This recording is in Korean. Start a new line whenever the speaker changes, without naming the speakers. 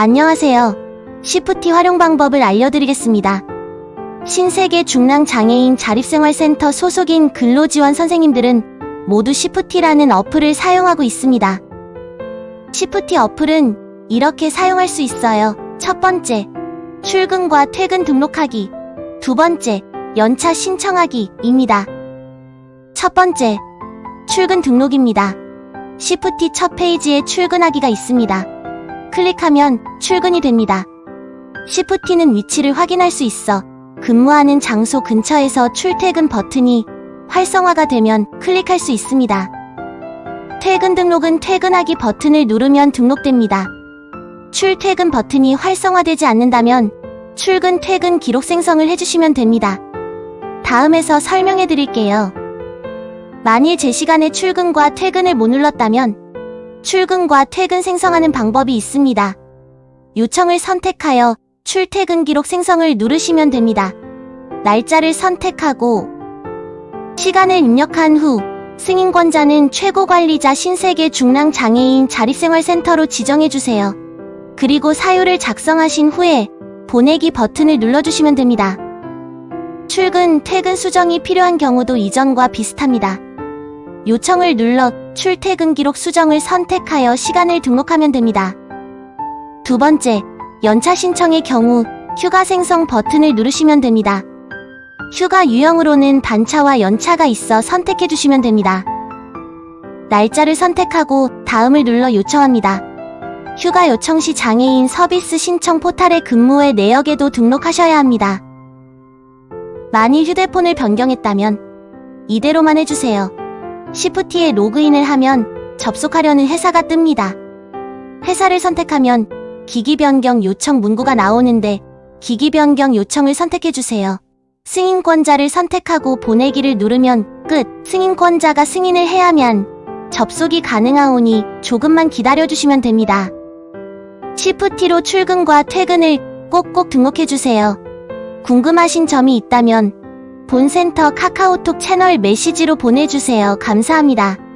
안녕하세요. 시프티 활용 방법을 알려드리겠습니다. 신세계 중랑장애인 자립생활센터 소속인 근로지원 선생님들은 모두 시프티라는 어플을 사용하고 있습니다. 시프티 어플은 이렇게 사용할 수 있어요. 첫 번째, 출근과 퇴근 등록하기. 두 번째, 연차 신청하기입니다. 첫 번째, 출근 등록입니다. 시프티 첫 페이지에 출근하기가 있습니다. 클릭하면 출근이 됩니다. 시프티는 위치를 확인할 수 있어 근무하는 장소 근처에서 출퇴근 버튼이 활성화가 되면 클릭할 수 있습니다. 퇴근 등록은 퇴근하기 버튼을 누르면 등록됩니다. 출퇴근 버튼이 활성화되지 않는다면 출근 퇴근 기록 생성을 해주시면 됩니다. 다음에서 설명해 드릴게요. 만일 제 시간에 출근과 퇴근을 못 눌렀다면 출근과 퇴근 생성하는 방법이 있습니다. 요청을 선택하여 출퇴근 기록 생성을 누르시면 됩니다. 날짜를 선택하고 시간을 입력한 후 승인권자는 최고관리자 신세계 중랑장애인 자립생활센터로 지정해주세요. 그리고 사유를 작성하신 후에 보내기 버튼을 눌러주시면 됩니다. 출근, 퇴근 수정이 필요한 경우도 이전과 비슷합니다. 요청을 눌러 출퇴근 기록 수정을 선택하여 시간을 등록하면 됩니다. 두 번째, 연차 신청의 경우 휴가 생성 버튼을 누르시면 됩니다. 휴가 유형으로는 반차와 연차가 있어 선택해 주시면 됩니다. 날짜를 선택하고 다음을 눌러 요청합니다. 휴가 요청 시 장애인 서비스 신청 포탈의 근무의 내역에도 등록하셔야 합니다. 만일 휴대폰을 변경했다면 이대로만 해주세요. 시프티에 로그인을 하면 접속하려는 회사가 뜹니다. 회사를 선택하면 기기 변경 요청 문구가 나오는데 기기 변경 요청을 선택해주세요. 승인권자를 선택하고 보내기를 누르면 끝. 승인권자가 승인을 해야만 접속이 가능하오니 조금만 기다려주시면 됩니다. 시프티로 출근과 퇴근을 꼭꼭 등록해주세요. 궁금하신 점이 있다면 본센터 카카오톡 채널 메시지로 보내주세요. 감사합니다.